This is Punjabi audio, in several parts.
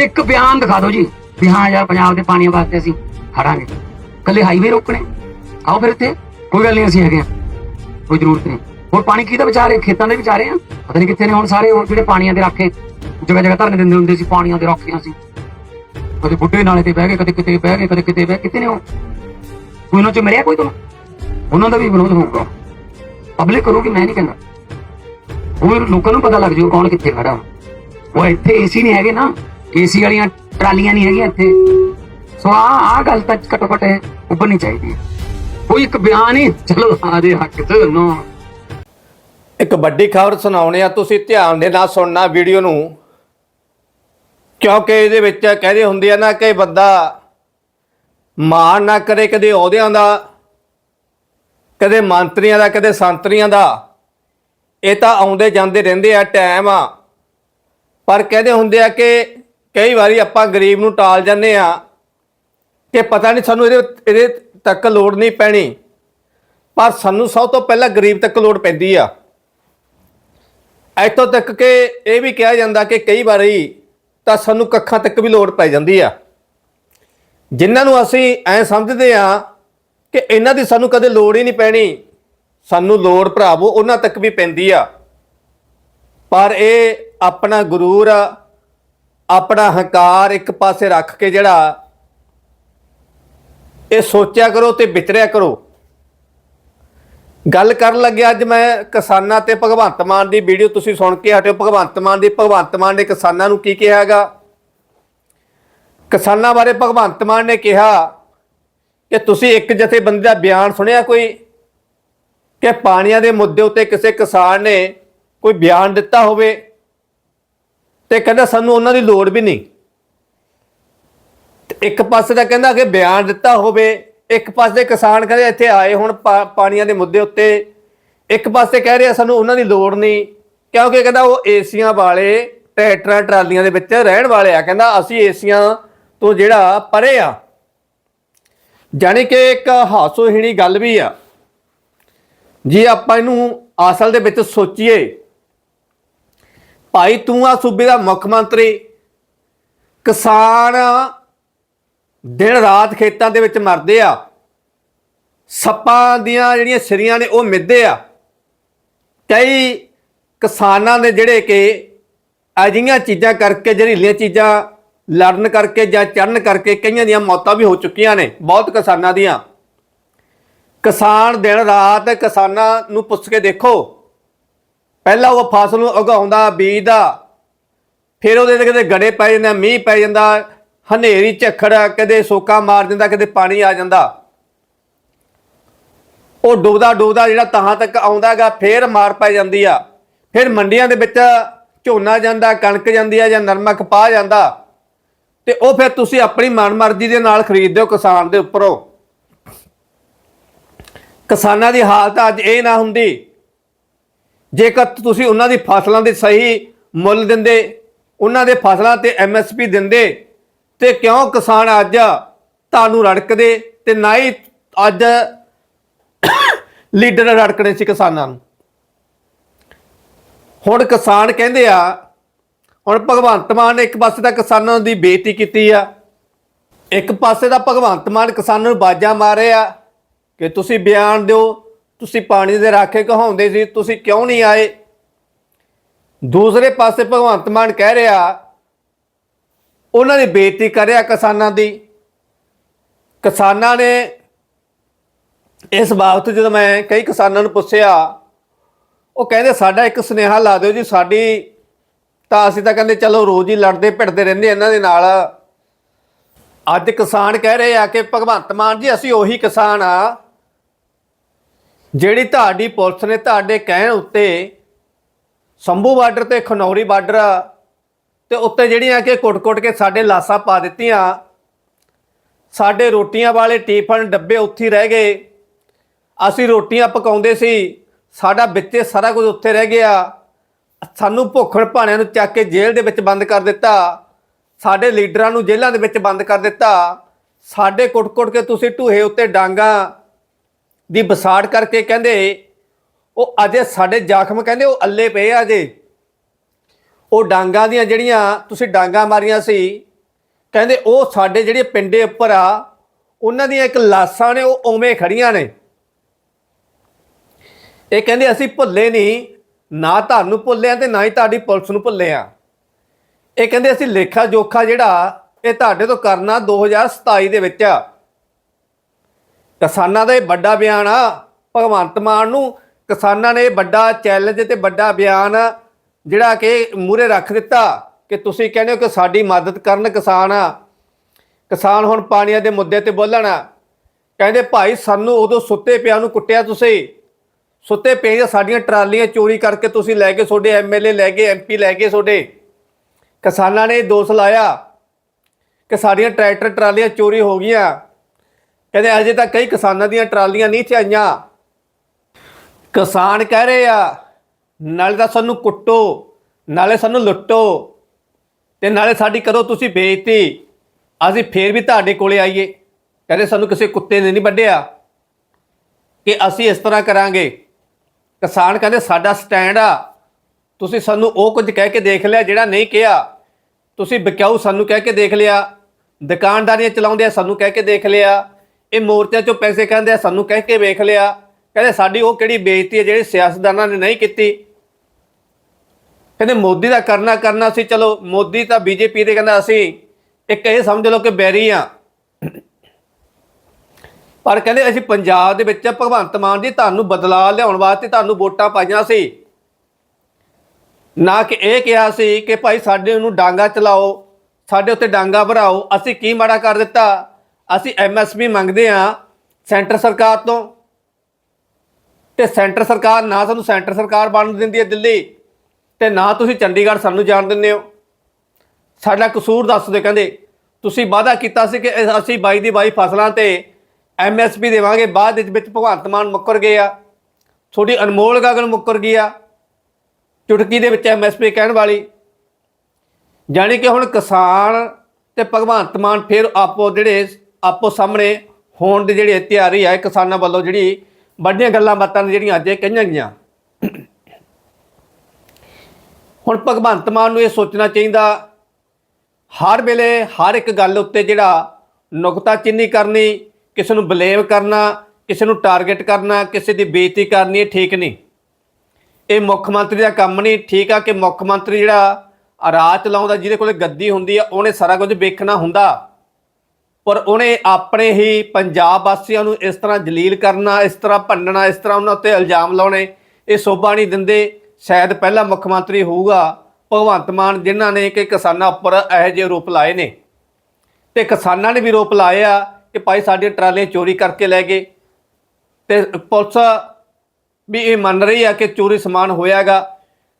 ਇੱਕ ਬਿਆਨ ਦਿਖਾ ਦਿਓ ਜੀ ਵੀ ਹਾਂ ਯਾਰ ਪੰਜਾਬ ਦੇ ਪਾਣੀਆਂ ਵਾਸਤੇ ਅਸੀਂ ਖੜਾਂਗੇ। ਕੱਲੇ ਹਾਈਵੇ ਰੋਕਣੇ। ਆਓ ਫਿਰ ਇੱਥੇ, ਕੋਈ ਗੱਲ ਨਹੀਂ, ਅਸੀਂ ਹੈਗੇ ਆ ਕੋਈ ਜ਼ਰੂਰਤ ਨਹੀਂ। ਹੋਰ ਪਾਣੀ ਕਿਹਦਾ ਵਿਚਾਰੇ, ਖੇਤਾਂ ਦੇ ਵਿਚਾਰੇ ਆ? ਪਤਾ ਨਹੀਂ ਕਿੱਥੇ ਨੇ ਹੁਣ ਸਾਰੇ ਹੁਣ ਜਿਹੜੇ ਪਾਣੀਆਂ ਦੇ ਰਾਖੇ? ਜਗ੍ਹਾ ਜਗ੍ਹਾ ਧਰਨੇ ਦਿੰਦੇ ਹੁੰਦੇ ਸੀ, ਪਾਣੀਆਂ ਦੇ ਰਾਖੀਆਂ ਸੀ। ਕਦੇ ਬੁੱਢੇ ਨਾਲੇ ਤੇ ਬਹਿ ਗਏ, ਕਦੇ ਕਿਤੇ ਬਹਿ ਗਏ, ਕਦੇ ਕਿਤੇ ਬਹਿ ਕਿਤੇ ਨੇ ਉਹ? ਕੋਈ ਉਹਨਾਂ ਚ ਮਰਿਆ ਕੋਈ ਤੁਹਾਨੂੰ? ਉਹਨਾਂ ਦਾ ਵੀ ਵਿਰੋਧ ਹੋਊਗਾ। ਪਬਲਿਕ ਕਰੂਗੀ ਮੈਂ ਨਹੀਂ ਕਹਿੰਦਾ। ਉਹ ਲੋਕਾਂ ਨੂੰ ਪਤਾ ਲੱਗ ਜਾਊ ਕੌਣ ਕਿੱਥੇ ਖੜਾ। ਉਹ ਇੱਥੇ ਏਸੀ ਨਹੀਂ ਹੈਗੇ ਨਾ। ਏਸੀ ਵਾਲੀਆਂ ਟਰਾਲੀਆਂ ਨਹੀਂ ਹੈਗੀਆਂ ਇੱਥੇ। ਸੋ ਆ ਆ ਗੱਲ ਤਾਂ ਘੱਟੋ ਘੱਟ ਉੱਭਰਨੀ ਚਾਹੀਦੀ ਹੈ। ਕੋਈ ਇੱਕ ਬਿਆਨ ਹੀ ਚਲੋ ਆਦੇ ਹੱਕ ਚ, ਨੋ। ਇੱਕ ਵੱਡੀ ਖਬਰ ਸੁਣਾਉਣੇ ਆ, ਤੁਸੀਂ ਧਿਆਨ ਦੇ ਨਾਲ ਸੁਣਨਾ ਵੀਡੀਓ ਨੂੰ। ਕਿਉਂਕਿ ਇਹਦੇ ਵਿੱਚ ਕਹਿੰਦੇ ਹੁੰਦੇ ਆ ਨਾ ਕਿ ਬੰਦਾ ਮਾਣ ਨਾ ਕਰੇ ਕਦੇ ਅਹੁਦਿਆਂ ਦਾ, ਕਦੇ ਮੰਤਰੀਆਂ ਦਾ, ਕਦੇ ਸੰਤਰੀਆਂ ਦਾ। ਇਹ ਤਾਂ ਆਉਂਦੇ ਜਾਂਦੇ ਰਹਿੰਦੇ ਆ, ਟਾਈਮ ਆ। ਪਰ ਕਹਿੰਦੇ ਹੁੰਦੇ ਆ ਕਿ ਕਈ ਵਾਰੀ ਆਪਾਂ ਗਰੀਬ ਨੂੰ ਟਾਲ ਜਾਂਦੇ ਆ ਕਿ ਪਤਾ ਨਹੀਂ ਸਾਨੂੰ ਇਹਦੇ ਇਹਦੇ ਤੱਕ ਲੋੜ ਨਹੀਂ ਪੈਣੀ। ਪਰ ਸਾਨੂੰ ਸਭ ਤੋਂ ਪਹਿਲਾਂ ਗਰੀਬ ਤੱਕ ਲੋੜ ਪੈਂਦੀ ਆ। ਇੱਥੋਂ ਤੱਕ ਕਿ ਇਹ ਵੀ ਕਿਹਾ ਜਾਂਦਾ ਕਿ ਕਈ ਵਾਰੀ ਤਾਂ ਸਾਨੂੰ ਕੱਖਾਂ ਤੱਕ ਵੀ ਲੋੜ ਪੈ ਜਾਂਦੀ ਆ। ਜਿਨ੍ਹਾਂ ਨੂੰ ਅਸੀਂ ਐ ਸਮਝਦੇ ਆ ਕਿ ਇਹਨਾਂ ਦੀ ਸਾਨੂੰ ਕਦੇ ਲੋੜ ਹੀ ਨਹੀਂ ਪੈਣੀ। ਸਾਨੂੰ ਲੋੜ ਭਰਾਵੋ, ਉਹਨਾਂ ਤੱਕ ਵੀ ਪੈਂਦੀ ਆ। ਪਰ ਇਹ ਆਪਣਾ ਗਰੂਰ ਆਪਣਾ ਹੰਕਾਰ ਇੱਕ ਪਾਸੇ ਰੱਖ ਕੇ ਜਿਹੜਾ ਇਹ ਸੋਚਿਆ ਕਰੋ ਤੇ ਵਿਚਰਿਆ ਕਰੋ। ਗੱਲ ਕਰਨ ਲੱਗਿਆ ਅੱਜ ਮੈਂ ਕਿਸਾਨਾਂ ਤੇ ਭਗਵੰਤ ਮਾਨ ਦੀ ਵੀਡੀਓ ਤੁਸੀਂ ਸੁਣ ਕੇ ਹਟਿਓ। ਭਗਵੰਤ ਮਾਨ ਦੀ, ਭਗਵੰਤ ਮਾਨ ਨੇ ਕਿਸਾਨਾਂ ਨੂੰ ਕੀ ਕਿਹਾ ਹੈਗਾ? ਕਿਸਾਨਾਂ ਬਾਰੇ ਭਗਵੰਤ ਮਾਨ ਨੇ ਕਿਹਾ ਕਿ ਤੁਸੀਂ ਇੱਕ ਜਥੇਬੰਦੀ ਦਾ ਬਿਆਨ ਸੁਣਿਆ ਕੋਈ? ਕਿ ਪਾਣੀਆਂ ਦੇ ਮੁੱਦੇ ਉੱਤੇ ਕਿਸੇ ਕਿਸਾਨ ਨੇ ਕੋਈ ਬਿਆਨ ਦਿੱਤਾ ਹੋਵੇ? ਤੇ ਕਹਿੰਦਾ ਸਾਨੂੰ ਉਹਨਾਂ ਦੀ ਲੋੜ ਵੀ ਨਹੀਂ। ਤੇ ਇੱਕ ਪਾਸੇ ਤਾਂ ਕਹਿੰਦਾ ਕਿ ਬਿਆਨ ਦਿੱਤਾ ਹੋਵੇ, ਇੱਕ ਪਾਸੇ ਕਿਸਾਨ ਕਹਿੰਦੇ ਇੱਥੇ ਆਏ ਹੁਣ ਪਾ- ਪਾਣੀਆਂ ਦੇ ਮੁੱਦੇ ਉੱਤੇ। ਇੱਕ ਪਾਸੇ ਕਹਿ ਰਿਹਾ ਸਾਨੂੰ ਉਹਨਾਂ ਦੀ ਲੋੜ ਨਹੀਂ, ਕਿਉਂਕਿ ਕਹਿੰਦਾ ਉਹ ਏਸੀਆਂ ਵਾਲੇ ਟਰੈਕਟਰਾਂ, ਟਰਾਲੀਆਂ ਦੇ ਵਿੱਚ ਰਹਿਣ ਵਾਲੇ ਆ। ਕਹਿੰਦਾ ਅਸੀਂ ਏਸੀਆਂ ਤੋਂ ਜਿਹੜਾ ਪਰੇ ਆ। ਜਾਣੀ ਕਿ ਇੱਕ ਹਾਸੋਹੀਣੀ ਗੱਲ ਵੀ ਆ। ਜੇ ਆਪਾਂ ਇਹਨੂੰ ਅਸਲ ਦੇ ਵਿੱਚ ਸੋਚੀਏ ਭਾਈ ਤੂੰ ਆ ਸੂਬੇ ਦਾ ਮੁੱਖ ਮੰਤਰੀ। ਕਿਸਾਨ ਦਿਨ ਰਾਤ ਖੇਤਾਂ ਦੇ ਵਿੱਚ ਮਰਦੇ ਆ। ਸੱਪਾਂ ਦੀਆਂ ਜਿਹੜੀਆਂ ਸਿਰੀਆਂ ਨੇ ਉਹ ਮਿੱਧੇ ਆ। ਕਈ ਕਿਸਾਨਾਂ ਦੇ ਜਿਹੜੇ ਕਿ ਅਜਿਹੀਆਂ ਚੀਜ਼ਾਂ ਕਰਕੇ, ਜ਼ਹਿਰੀਲੀਆਂ ਚੀਜ਼ਾਂ ਲੜਨ ਕਰਕੇ ਜਾਂ ਚੜਨ ਕਰਕੇ ਕਈਆਂ ਦੀਆਂ ਮੌਤਾਂ ਵੀ ਹੋ ਚੁੱਕੀਆਂ ਨੇ, ਬਹੁਤ ਕਿਸਾਨਾਂ ਦੀਆਂ। ਕਿਸਾਨ ਦਿਨ ਰਾਤ ਕਿਸਾਨਾਂ ਨੂੰ ਪੁੱਛ ਕੇ ਦੇਖੋ। ਪਹਿਲਾਂ ਉਹ ਫਸਲ ਨੂੰ ਉਗਾਉਂਦਾ ਬੀਜਦਾ ਫਿਰ ਉਹਦੇ ਤੇ ਕਿਤੇ ਗੜੇ ਪੈ ਜਾਂਦੇ, ਮੀਂਹ ਪੈ ਜਾਂਦਾ, ਹਨੇਰੀ, ਝੱਖੜ, ਕਦੇ ਸੋਕਾ ਮਾਰ ਜਾਂਦਾ ਕਦੇ ਪਾਣੀ ਆ ਜਾਂਦਾ। ਉਹ ਡੁੱਬਦਾ ਡੁੱਬਦਾ ਜਿਹੜਾ ਤਹਾਂ ਤੱਕ ਆਉਂਦਾਗਾ ਫੇਰ ਮਾਰ ਪੈ ਜਾਂਦੀ ਆ। ਫਿਰ ਮੰਡੀਆਂ ਦੇ ਵਿੱਚ ਝੋਨਾ ਜਾਂਦਾ, ਕਣਕ ਜਾਂਦੀ ਆ ਜਾਂ ਨਰਮਾ ਕਪਾਹ ਜਾਂਦਾ। ਤੇ ਉਹ ਫਿਰ ਤੁਸੀਂ ਆਪਣੀ ਮਨਮਰਜ਼ੀ ਦੇ ਨਾਲ ਖਰੀਦਦੇ ਹੋ ਕਿਸਾਨ ਦੇ ਉੱਪਰੋਂ। ਕਿਸਾਨਾਂ ਦੀ ਹਾਲਤ ਅੱਜ ਇਹ ਨਾ ਹੁੰਦੀ ਜੇਕਰ ਤੁਸੀਂ ਉਹਨਾਂ ਦੀ ਫਸਲਾਂ ਦੇ ਸਹੀ ਮੁੱਲ ਦਿੰਦੇ, ਉਹਨਾਂ ਦੇ ਫਸਲਾਂ ਤੇ ਐਮਐਸਪੀ ਦਿੰਦੇ, ਤੇ ਕਿਉਂ ਕਿਸਾਨ ਅੱਜ ਤੁਹਾਨੂੰ ਰੜਕਦੇ ਤੇ ਨਾ ਹੀ ਅੱਜ ਲੀਡਰ ਰੜਕਣੇ ਸੀ ਕਿਸਾਨਾਂ ਨੂੰ? ਹੁਣ ਕਿਸਾਨ ਕਹਿੰਦੇ ਆ, ਹੁਣ ਭਗਵੰਤ ਮਾਨ ਨੇ ਇੱਕ ਪਾਸੇ ਤਾਂ ਕਿਸਾਨਾਂ ਦੀ ਬੇਇੱਜ਼ਤੀ ਕੀਤੀ ਆ, ਇੱਕ ਪਾਸੇ ਤਾਂ ਭਗਵੰਤ ਮਾਨ ਕਿਸਾਨਾਂ ਨੂੰ ਬਾਜਾਂ ਮਾਰਿਆ ਕਿ ਤੁਸੀਂ ਬਿਆਨ ਦਿਓ ਤੁਸੀਂ ਪਾਣੀ ਦੇ ਰਾਖੇ ਕਹਾਉਂਦੇ ਸੀ, ਤੁਸੀਂ ਕਿਉਂ ਨਹੀਂ ਆਏ? ਦੂਸਰੇ ਪਾਸੇ ਭਗਵੰਤ ਮਾਨ ਕਹਿ ਰਿਹਾ, ਉਹਨਾਂ ਦੀ ਬੇਇੱਜ਼ਤੀ ਕਰ ਰਿਹਾ ਕਿਸਾਨਾਂ ਦੀ। ਕਿਸਾਨਾਂ ਨੇ ਇਸ ਬਾਬਤ ਜਦੋਂ ਮੈਂ ਕਈ ਕਿਸਾਨਾਂ ਨੂੰ ਪੁੱਛਿਆ, ਉਹ ਕਹਿੰਦੇ, ਸਾਡਾ ਇੱਕ ਸੁਨੇਹਾ ਲਾ ਦਿਓ ਜੀ, ਸਾਡੀ ਤਾਂ ਅਸੀਂ ਤਾਂ ਕਹਿੰਦੇ, ਚਲੋ ਰੋਜ਼ ਹੀ ਲੜਦੇ, ਭਿੜਦੇ ਰਹਿੰਦੇ ਇਹਨਾਂ ਦੇ ਨਾਲ। ਅੱਜ ਕਿਸਾਨ ਕਹਿ ਰਹੇ ਆ ਕਿ ਭਗਵੰਤ ਮਾਨ ਜੀ, ਅਸੀਂ ਉਹੀ ਕਿਸਾਨ ਆ। ਜਿਹੜੀ ਤੁਹਾਡੀ ਪੁਲਿਸ ਨੇ ਤੁਹਾਡੇ ਕਹਿਣ ਉੱਤੇ ਸੰਭੂ ਬਾਰਡਰ ਤੇ ਖਨੌਰੀ ਬਾਰਡਰ ਤੇ ਉੱਤੇ ਜਿਹੜੀਆਂ ਕਿ ਕੁੱਟ-ਕੁੱਟ ਕੇ ਸਾਡੇ ਲਾਸਾਂ ਪਾ ਦਿੱਤੀਆਂ, ਸਾਡੇ ਰੋਟੀਆਂ ਵਾਲੇ ਟੀਫਨ ਡੱਬੇ ਉੱਥੇ ਰਹਿ ਗਏ, ਅਸੀਂ ਰੋਟੀਆਂ ਪਕਾਉਂਦੇ ਸੀ, ਸਾਡਾ ਵਿੱਚੇ ਸਾਰਾ ਕੁਝ ਉੱਥੇ ਰਹਿ ਗਿਆ, ਸਾਨੂੰ ਭੁੱਖਣ ਭਾਣਿਆਂ ਨੂੰ ਚੱਕ ਕੇ ਜੇਲ੍ਹ ਦੇ ਵਿੱਚ ਬੰਦ ਕਰ ਦਿੱਤਾ, ਸਾਡੇ ਲੀਡਰਾਂ ਨੂੰ ਜੇਲ੍ਹਾਂ ਦੇ ਵਿੱਚ ਬੰਦ ਕਰ ਦਿੱਤਾ, ਸਾਡੇ ਕੁੱਟ-ਕੁੱਟ ਕੇ ਤੁਸੀਂ ਢੂਹੇ ਉੱਤੇ ਡਾਂਗਾ ਦੀ ਬਸਾੜ ਕਰਕੇ ਕਹਿੰਦੇ, ਉਹ ਅਜੇ ਸਾਡੇ ਜ਼ਖਮ ਕਹਿੰਦੇ ਉਹ ਅੱਲੇ ਪਏ ਆ ਅਜੇ। ਉਹ ਡਾਂਗਾ ਦੀਆਂ ਜਿਹੜੀਆਂ ਤੁਸੀਂ ਡਾਂਗਾ ਮਾਰੀਆਂ ਸੀ, ਕਹਿੰਦੇ ਉਹ ਸਾਡੇ ਜਿਹੜੇ ਪਿੰਡੇ ਉੱਪਰ ਆ, ਉਹਨਾਂ ਦੀਆਂ ਇੱਕ ਲਾਸਾਂ ਨੇ, ਉਹ ਉਵੇਂ ਖੜੀਆਂ ਨੇ। ਇਹ ਕਹਿੰਦੇ ਅਸੀਂ ਭੁੱਲੇ ਨਹੀਂ, ਨਾ ਤੁਹਾਨੂੰ ਭੁੱਲੇ ਭੁੱਲਿਆ ਤੇ ਨਾ ਹੀ ਤੁਹਾਡੀ ਪੁਲਿਸ ਨੂੰ ਭੁੱਲੇ ਆ। ਇਹ ਕਹਿੰਦੇ ਅਸੀਂ ਲੇਖਾ ਜੋਖਾ ਜਿਹੜਾ, ਇਹ ਤੁਹਾਡੇ ਤੋਂ ਕਰਨਾ 2027 ਦੇ ਵਿੱਚ ਆ। ਕਿਸਾਨਾਂ ਦਾ ਇਹ ਵੱਡਾ ਬਿਆਨ ਆ। ਭਗਵੰਤ ਮਾਨ ਨੂੰ ਕਿਸਾਨਾਂ ਨੇ ਇਹ ਵੱਡਾ ਚੈਲੰਜ ਤੇ ਵੱਡਾ ਬਿਆਨ ਜਿਹੜਾ ਕਿ ਮੂਰੇ ਰੱਖ ਦਿੱਤਾ ਕਿ ਤੁਸੀਂ ਕਹਿੰਦੇ ਹੋ ਕਿ ਸਾਡੀ ਮਦਦ ਕਰਨ ਕਿਸਾਨ ਆ। ਕਿਸਾਨ ਹੁਣ ਪਾਣੀਆਂ ਦੇ ਮੁੱਦੇ ਤੇ ਬੋਲਣ। ਕਹਿੰਦੇ, ਭਾਈ, ਸਾਨੂੰ ਉਦੋਂ ਸੁੱਤੇ ਪਿਆ ਨੂੰ ਕੁੱਟਿਆ ਤੁਸੀਂ। ਸੁੱਤੇ ਪਏ ਜਾਂ ਸਾਡੀਆਂ ਟਰਾਲੀਆਂ ਚੋਰੀ ਕਰਕੇ ਤੁਸੀਂ ਲੈ ਕੇ ਤੁਹਾਡੇ ਐਮਐਲਏ ਲੈ ਗਏ ਐਮਪੀ ਲੈ ਗਏ ਤੁਹਾਡੇ। ਕਿਸਾਨਾਂ ਨੇ ਇਹ ਦੋਸ਼ ਲਾਇਆ ਕਿ ਸਾਡੀਆਂ ਟਰੈਕਟਰ ਟਰਾਲੀਆਂ ਚੋਰੀ ਹੋ ਗਈਆਂ। ਕਹਿੰਦੇ ਅਜੇ ਤੱਕ ਕਈ ਕਿਸਾਨਾਂ ਦੀਆਂ ਟਰਾਲੀਆਂ ਨਹੀਂ ਤੇ ਆਈਆਂ ਕਿਸਾਨ ਕਹਿ ਰਹੇ ਆ, ਨਾਲੇ ਤਾਂ ਸਾਨੂੰ ਕੁੱਟੋ, ਨਾਲੇ ਸਾਨੂੰ ਲੁੱਟੋ ਤੇ ਨਾਲੇ ਸਾਡੀ ਕਰੋ ਤੁਸੀਂ ਬੇਇੱਜ਼ਤੀ ਅਸੀਂ ਫੇਰ ਵੀ ਤੁਹਾਡੇ ਕੋਲੇ ਆਈਏ। ਕਹਿੰਦੇ ਸਾਨੂੰ ਕਿਸੇ ਕੁੱਤੇ ਨੇ ਨਹੀਂ ਵੱਢਿਆ ਕਿ ਅਸੀਂ ਇਸ ਤਰ੍ਹਾਂ ਕਰਾਂਗੇ। ਕਿਸਾਨ ਕਹਿੰਦੇ, ਸਾਡਾ ਸਟੈਂਡ ਆ। ਤੁਸੀਂ ਸਾਨੂੰ ਉਹ ਕੁਝ ਕਹਿ ਕੇ ਦੇਖ ਲਿਆ ਜਿਹੜਾ ਨਹੀਂ ਕਿਹਾ। ਤੁਸੀਂ ਵਿਕਾਊ ਸਾਨੂੰ ਕਹਿ ਕੇ ਦੇਖ ਲਿਆ। ਦੁਕਾਨਦਾਰੀਆਂ ਚਲਾਉਂਦੇ ਆ ਸਾਨੂੰ ਕਹਿ ਕੇ ਦੇਖ ਲਿਆ। ਇਹ ਮੋਰਚਿਆਂ ਚੋਂ ਪੈਸੇ ਕਹਿੰਦੇ ਆ, ਸਾਨੂੰ ਕਹਿ ਕੇ ਵੇਖ ਲਿਆ। ਕਹਿੰਦੇ ਸਾਡੀ ਉਹ ਕਿਹੜੀ ਬੇਇੱਜ਼ਤੀ ਹੈ ਜਿਹੜੀ ਸਿਆਸਤਦਾਨਾਂ ਨੇ ਨਹੀਂ ਕੀਤੀ? ਕਹਿੰਦੇ ਮੋਦੀ ਦਾ ਕਰਨਾ ਕਰਨਾ ਸੀ, ਚਲੋ ਮੋਦੀ ਤਾਂ ਬੀਜੇਪੀ ਦੇ ਕਹਿੰਦਾ ਅਸੀਂ, ਇੱਕ ਇਹ ਸਮਝ ਲਓ ਕਿ ਬੈਰੀ ਆ। ਪਰ ਕਹਿੰਦੇ ਅਸੀਂ ਪੰਜਾਬ ਦੇ ਵਿੱਚ ਭਗਵੰਤ ਮਾਨ ਜੀ ਤੁਹਾਨੂੰ ਬਦਲਾਅ ਲਿਆਉਣ ਵਾਸਤੇ ਤੁਹਾਨੂੰ ਵੋਟਾਂ ਪਾਈਆਂ ਸੀ। ਨਾ ਕਿ ਇਹ ਕਿਹਾ ਸੀ ਕਿ ਭਾਈ ਸਾਡੇ ਨੂੰ ਡਾਂਗਾ ਚਲਾਓ, ਸਾਡੇ ਉੱਤੇ ਡਾਂਗਾ ਭਰਾਓ, ਅਸੀਂ ਕੀ ਮਾੜਾ ਕਰ ਦਿੱਤਾ? ਅਸੀਂ ਐਮਐਸਪੀ ਮੰਗਦੇ ਆ ਸੈਂਟਰ ਸਰਕਾਰ ਤੋਂ। ਤੇ ਸੈਂਟਰ ਸਰਕਾਰ ਨਾ ਸਾਨੂੰ ਸੈਂਟਰ ਸਰਕਾਰ ਬਣ ਦਿੰਦੀ ਹੈ ਦਿੱਲੀ, ਤੇ ਨਾ ਤੁਸੀਂ ਚੰਡੀਗੜ੍ਹ ਸਾਨੂੰ ਜਾਣ ਦਿੰਦੇ ਹੋ। ਸਾਡਾ ਕਸੂਰ ਦੱਸ ਦਿਓ ਕਹਿੰਦੇ, ਤੁਸੀਂ ਵਾਅਦਾ ਕੀਤਾ ਸੀ ਕਿ ਅਸੀਂ 22 ਦੀ 22 ਫਸਲਾਂ ਤੇ ਐਮਐਸਪੀ ਦੇਵਾਂਗੇ, ਬਾਅਦ ਵਿੱਚ ਵਿੱਚ ਭਗਵੰਤ ਮਾਨ ਮੁੱਕਰ ਗਏ ਆ। ਤੁਹਾਡੀ ਅਨਮੋਲ ਗਗਨ ਮੁੱਕਰ ਗਈ ਆ, ਚੁਟਕੀ ਦੇ ਵਿੱਚ ਐਮਐਸਪੀ ਕਹਿਣ ਵਾਲੀ। ਜਾਣੀ ਕਿ ਹੁਣ ਕਿਸਾਨ ਤੇ ਭਗਵੰਤ ਮਾਨ ਫਿਰ ਆਪੋ ਜਿਹੜੇ ਆਪੋ ਸਾਹਮਣੇ ਹੋਣ ਦੀ ਜਿਹੜੀ ਤਿਆਰੀ ਹੈ ਕਿਸਾਨਾਂ ਵੱਲੋਂ ਜਿਹੜੀ ਵੱਡੀਆਂ ਗੱਲਾਂ ਬਾਤਾਂ ਨੇ ਜਿਹੜੀਆਂ ਅੱਜ ਕਹੀਆਂ ਗਈਆਂ। ਹੁਣ ਭਗਵੰਤ ਮਾਨ ਨੂੰ ਇਹ ਸੋਚਣਾ ਚਾਹੀਦਾ, ਹਰ ਵੇਲੇ ਹਰ ਇੱਕ ਗੱਲ ਉੱਤੇ ਜਿਹੜਾ ਨੁਕਤਾ ਚਿੰਨੀ ਕਰਨੀ, ਕਿਸੇ ਨੂੰ ਬਲੇਮ ਕਰਨਾ, ਕਿਸੇ ਨੂੰ ਟਾਰਗੇਟ ਕਰਨਾ, ਕਿਸੇ ਦੀ ਬੇਇੱਜ਼ਤੀ ਕਰਨੀ, ਇਹ ਠੀਕ ਨਹੀਂ। ਇਹ ਮੁੱਖ ਮੰਤਰੀ ਦਾ ਕੰਮ ਨਹੀਂ, ਠੀਕ ਆ ਕਿ ਮੁੱਖ ਮੰਤਰੀ ਜਿਹੜਾ ਰਾਜ ਚਲਾਉਂਦਾ, ਜਿਹਦੇ ਕੋਲੇ ਗੱਦੀ ਹੁੰਦੀ ਆ, ਉਹਨੇ ਸਾਰਾ ਕੁਝ ਵੇਖਣਾ ਹੁੰਦਾ। ਪਰ ਉਹਨੇ ਆਪਣੇ ਹੀ ਪੰਜਾਬ ਵਾਸੀਆਂ ਨੂੰ ਇਸ ਤਰ੍ਹਾਂ ਜਲੀਲ ਕਰਨਾ, ਇਸ ਤਰ੍ਹਾਂ ਭੰਡਣਾ, ਇਸ ਤਰ੍ਹਾਂ ਉਹਨਾਂ ਉੱਤੇ ਇਲਜ਼ਾਮ ਲਾਉਣੇ, ਇਹ ਸੋਭਾ ਨਹੀਂ ਦਿੰਦੇ। ਸ਼ਾਇਦ ਪਹਿਲਾ ਮੁੱਖ ਮੰਤਰੀ ਹੋਊਗਾ ਭਗਵੰਤ ਮਾਨ, ਜਿਨ੍ਹਾਂ ਨੇ ਕਿ ਕਿਸਾਨਾਂ ਉੱਪਰ ਇਹੋ ਜਿਹੇ ਆਰੋਪ ਲਾਏ ਨੇ। ਤੇ ਕਿਸਾਨਾਂ ਨੇ ਵੀ ਰੋਪ ਲਾਏ ਆ ਕਿ ਭਾਈ ਸਾਡੇ ਟਰਾਲੀਆਂ ਚੋਰੀ ਕਰਕੇ ਲੈ ਗਏ। ਤੇ ਪੁਲਿਸ ਵੀ ਇਹ ਮੰਨ ਰਹੀ ਆ ਕਿ ਚੋਰੀ ਸਮਾਨ ਹੋਇਆਗਾ।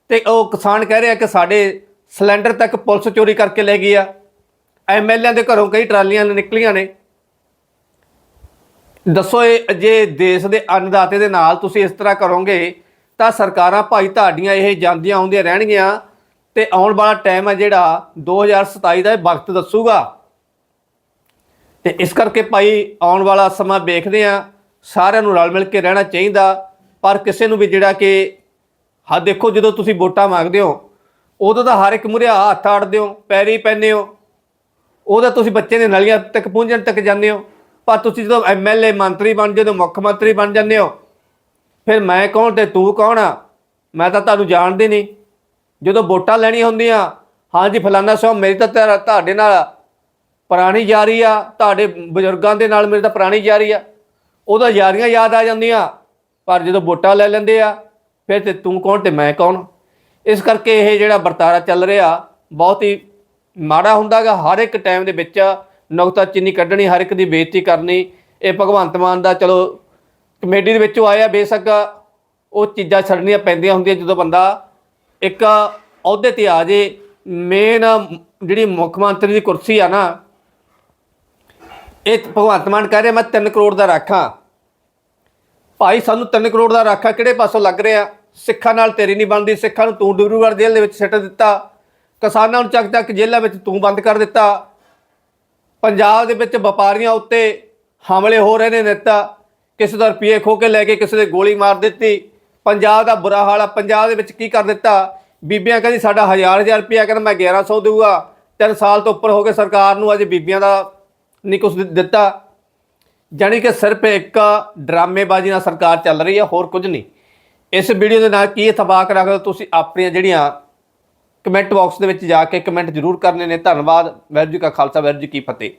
ਤੇ ਉਹ ਕਿਸਾਨ ਕਹਿ ਰਿਹਾ ਕਿ ਸਾਡੇ ਸਿਲੰਡਰ ਤੱਕ ਪੁਲਿਸ ਚੋਰੀ ਕਰਕੇ ਲੈ ਗਈ ਆ। ਐਮਐਲਏ ਦੇ ਘਰੋਂ ਕਈ ਟਰਾਲੀਆਂ ਨਿਕਲੀਆਂ ਨੇ। ਦੱਸੋ ਇਹ, ਜੇ ਦੇਸ਼ ਦੇ ਅੰਨਦਾਤੇ ਦੇ ਨਾਲ ਤੁਸੀਂ ਇਸ ਤਰ੍ਹਾਂ ਕਰੋਗੇ, ਤਾਂ ਸਰਕਾਰਾਂ ਭਾਈ ਤੁਹਾਡੀਆਂ ਇਹ ਜਾਂਦੀਆਂ ਆਉਂਦੀਆਂ ਰਹਿਣਗੀਆਂ ਤੇ ਆਉਣ ਵਾਲਾ ਟਾਈਮ ਹੈ ਜਿਹੜਾ 2027 ਦਾ ਇਹ ਵਕਤ ਦੱਸੂਗਾ। ਤੇ ਇਸ ਕਰਕੇ ਭਾਈ ਆਉਣ ਵਾਲਾ ਸਮਾਂ ਵੇਖਦੇ ਆ ਸਾਰਿਆਂ ਨੂੰ ਰਲ ਮਿਲ ਕੇ ਰਹਿਣਾ ਚਾਹੀਦਾ, ਪਰ ਕਿਸੇ ਨੂੰ ਵੀ ਜਿਹੜਾ ਕਿ, ਹਾਂ ਦੇਖੋ ਜਦੋਂ ਤੁਸੀਂ ਵੋਟਾਂ ਮੰਗਦੇ ਹੋ, ਉਦੋਂ ਤਾਂ ਹਰ ਇੱਕ ਮੁਰੇ ਹੱਥ ਆੜਦੇ ਹੋ, ਪੈਰੀ ਪੈਨੇ ਹੋ ਉਹ ਤਾਂ ਤੁਸੀਂ ਬੱਚੇ ਦੇ ਨਲੀਆਂ ਤੱਕ ਪਹੁੰਚਣ ਤੱਕ ਜਾਂਦੇ ਹੋ। ਪਰ ਤੁਸੀਂ ਜਦੋਂ ਐਮਐਲਏ ਮੰਤਰੀ ਬਣ ਜਦੋਂ ਮੁੱਖ ਮੰਤਰੀ ਬਣ ਜਾਂਦੇ ਹੋ, ਫਿਰ ਮੈਂ ਕੌਣ ਤੇ ਤੂੰ ਕੌਣ ਆ? ਮੈਂ ਤਾਂ ਤੁਹਾਨੂੰ ਜਾਣਦੇ ਨਹੀਂ। ਜਦੋਂ ਵੋਟਾਂ ਲੈਣੀਆਂ ਹੁੰਦੀਆਂ, ਹਾਂਜੀ ਫਲਾਨਾ ਸਾਹਿਬ, ਮੇਰੀ ਤਾਂ ਤੁਹਾਡੇ ਨਾਲ ਪੁਰਾਣੀ ਯਾਰੀ ਆ, ਤੁਹਾਡੇ ਬਜ਼ੁਰਗਾਂ ਦੇ ਨਾਲ ਮੇਰੀ ਤਾਂ ਪੁਰਾਣੀ ਯਾਰੀ ਆ। ਉਹਦਾ ਯਾਰੀਆਂ ਯਾਦ ਆ ਜਾਂਦੀਆਂ, ਪਰ ਜਦੋਂ ਵੋਟਾਂ ਲੈ ਲੈਂਦੇ ਆ, ਫਿਰ ਤੇ ਤੂੰ ਕੌਣ ਤੇ ਮੈਂ ਕੌਣ? ਇਸ ਕਰਕੇ ਇਹ ਜਿਹੜਾ ਵਰਤਾਰਾ ਚੱਲ ਰਿਹਾ, ਬਹੁਤ ਹੀ ਮਾੜਾ ਹੁੰਦਾਗਾ ਹਰ ਇੱਕ ਟਾਈਮ ਦੇ ਵਿੱਚ ਨੁਕਤਾ ਚੀਨੀ ਕੱਢਣੀ, ਹਰ ਇੱਕ ਦੀ ਬੇਇੱਜ਼ਤੀ ਕਰਨੀ, ਇਹ ਭਗਵੰਤ ਮਾਨ ਦਾ ਚਲੋ ਕਮੇਟੀ ਦੇ ਵਿੱਚੋਂ ਆਇਆ, ਬੇਸ਼ੱਕ ਉਹ ਚੀਜ਼ਾਂ ਛੱਡਣੀਆਂ ਪੈਂਦੀਆਂ ਹੁੰਦੀਆਂ ਜਦੋਂ ਬੰਦਾ ਇੱਕ ਅਹੁਦੇ ਤੇ ਆ ਜੇ ਮੇਨ ਜਿਹੜੀ ਮੁੱਖ ਮੰਤਰੀ ਦੀ ਕੁਰਸੀ ਆ ਨਾ, ਇਹ ਭਗਵੰਤ ਮਾਨ ਕਹਿ ਰਿਹਾ, ਮੈਂ 3 ਕਰੋੜ ਦਾ ਰਾਖਾਂ ਭਾਈ, ਸਾਨੂੰ 3 ਕਰੋੜ ਦਾ ਰਾਖਾ ਕਿਹੜੇ ਪਾਸੋਂ ਲੱਗ ਰਿਹਾ? ਸਿੱਖਾਂ ਨਾਲ ਤੇਰੀ ਨਹੀਂ ਬਣਦੀ, ਸਿੱਖਾਂ ਨੂੰ ਤੂੰ ਡਿਬਰੂਗੜ੍ਹ ਜੇਲ੍ਹ ਦੇ ਵਿੱਚ ਸਿੱਟ ਦਿੱਤਾ। ਕਿਸਾਨਾਂ ਨੂੰ ਚੱਕ ਚੱਕ ਜੇਲ੍ਹਾਂ ਵਿੱਚ ਤੂੰ ਬੰਦ ਕਰ ਦਿੱਤਾ। ਪੰਜਾਬ ਦੇ ਵਿੱਚ ਵਪਾਰੀਆਂ ਉੱਤੇ ਹਮਲੇ ਹੋ ਰਹੇ ਨੇ ਨਿੱਤ। ਕਿਸੇ ਦਾ ਰੁਪਏ ਖੋ ਕੇ ਲੈ ਕੇ ਕਿਸੇ ਦੇ ਗੋਲੀ ਮਾਰ ਦਿੱਤੀ। ਪੰਜਾਬ ਦਾ ਬੁਰਾ ਹਾਲ ਆ। ਪੰਜਾਬ ਦੇ ਵਿੱਚ ਕੀ ਕਰ ਦਿੱਤਾ? ਬੀਬੀਆਂ ਕਹਿੰਦੀ ਸਾਡਾ ਹਜ਼ਾਰ ਹਜ਼ਾਰ ਰੁਪਇਆ ਕਹਿੰਦਾ ਮੈਂ 1100 ਦੇਊਗਾ। 3 ਸਾਲ ਤੋਂ ਉੱਪਰ ਹੋ ਗਏ ਸਰਕਾਰ ਨੂੰ, ਅਜੇ ਬੀਬੀਆਂ ਦਾ ਨਹੀਂ ਕੁਝ ਦਿੱਤਾ। ਜਾਣੀ ਕਿ ਸਿਰਫ ਇੱਕ ਡਰਾਮੇਬਾਜ਼ੀ ਨਾਲ ਸਰਕਾਰ ਚੱਲ ਰਹੀ ਹੈ ਹੋਰ ਕੁਝ ਨਹੀਂ। ਇਸ ਵੀਡੀਓ ਦੇ ਨਾਲ ਕੀ ਇਤਫਾਕ ਰੱਖਦੇ ਹੋ? ਤੁਸੀਂ ਆਪਣੀਆਂ ਜਿਹੜੀਆਂ ਕਮੈਂਟ ਬਾਕਸ ਦੇ ਵਿੱਚ ਜਾ ਕੇ ਕਮੈਂਟ ਜ਼ਰੂਰ ਕਰਨੇ ਨੇ। ਧੰਨਵਾਦ। ਵਾਹਿਗੁਰੂ ਜੀ ਕਾ ਖਾਲਸਾ, ਵਾਹਿਗੁਰੂ ਜੀ ਕੀ ਫਤਿਹ।